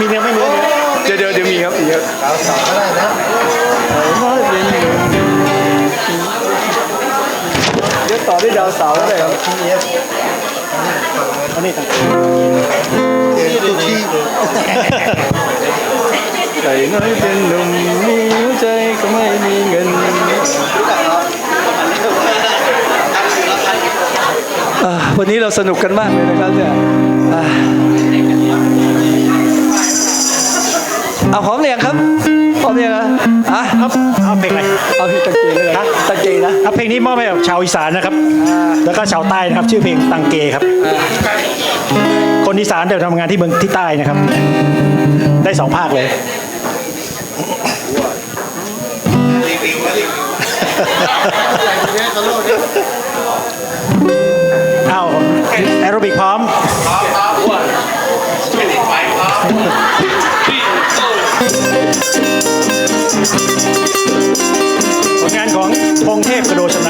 มีเนื้อไม่เนื้อเนื้อเดี๋ยวเดี๋ยวเดี๋ยวมีครับมีครับดาวสาวก็ได้นะเดี๋ยวต่อด้วยดาวเสาร์ก็ได้ครับทีเอฟอันนี้ต่างเอ็นทุกที่ไก่น้อยเป็นหนุ่มมีหัวใจก็ไม่มีเงินวันนี้เราสนุกกันมากเลยนะครับเนี่ย นะครับเพลงนี้มอบให้กับชาวอีสานนะครับ แล้วก็ชาวใต้นะครับ ชื่อเพลงตังเกครับ คนอีสานแต่ทำงานที่เมืองที่ใต้นะครับ ได้สองภาคเลยเอาแอโรบิกพร้อมผลงานของพงเทพกระโดดชำ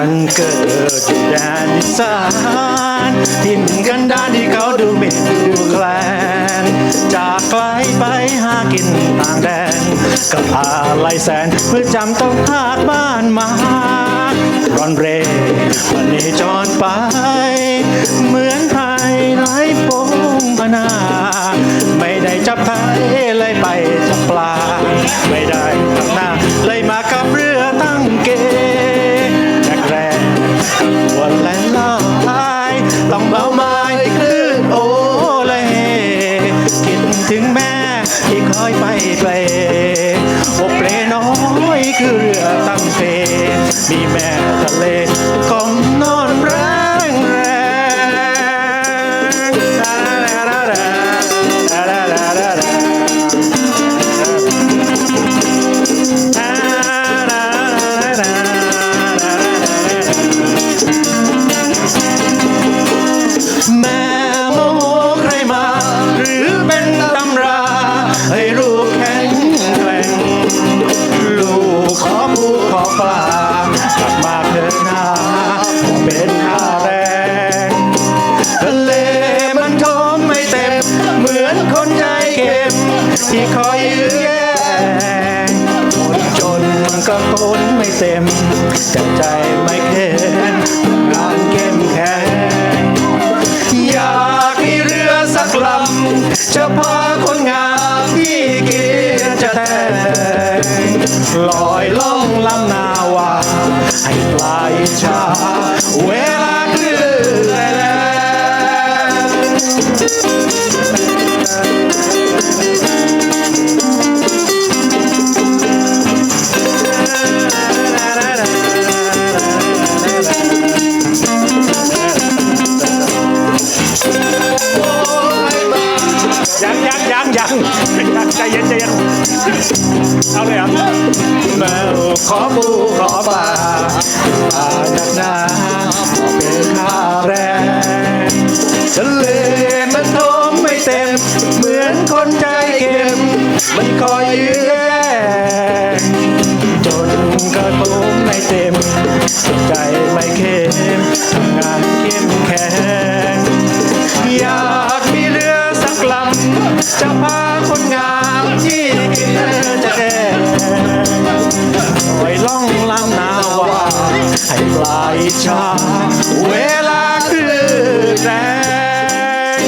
ฉันเกิดอยู่แดนอีสานทิ่นกันดานที่เขาดูหมิ่นดูแคลนจากไกลไปหากินต่างแดนกับอะไรแสนเพื่อจำต้องพากบ้านมาร่อนเร่วันนี้จอนไป เหมือนภายไหลโป่งพนา ไม่ได้จับไผ่เลยไปจับปลา ไม่ได้ทำหน้าเลยมากับเรือ มีแม่ทะเลกอง ก็คนไม่เต็มแต่ใจไม่เข็มงานเข้มแข็งอยากมีเรือสักลำจะพาคนงามที่เกียจจะแทงลอยล่องลำนาวาให้ปลายชา เอาเลยอะแมวขอปูขอปลาปลาหนักหนาเป็นค่าแรงทะเลมันทมไม่เต็ม เหมือนคนใจเข็มมันคอยยื้อแย่งจนกระทมไม่เต็ม ใจไม่เข้มงานเข้มแข็งอยากมีเรือสักลำจะพาคนงาม ให้ปลายชา เวลาคลื่นแรง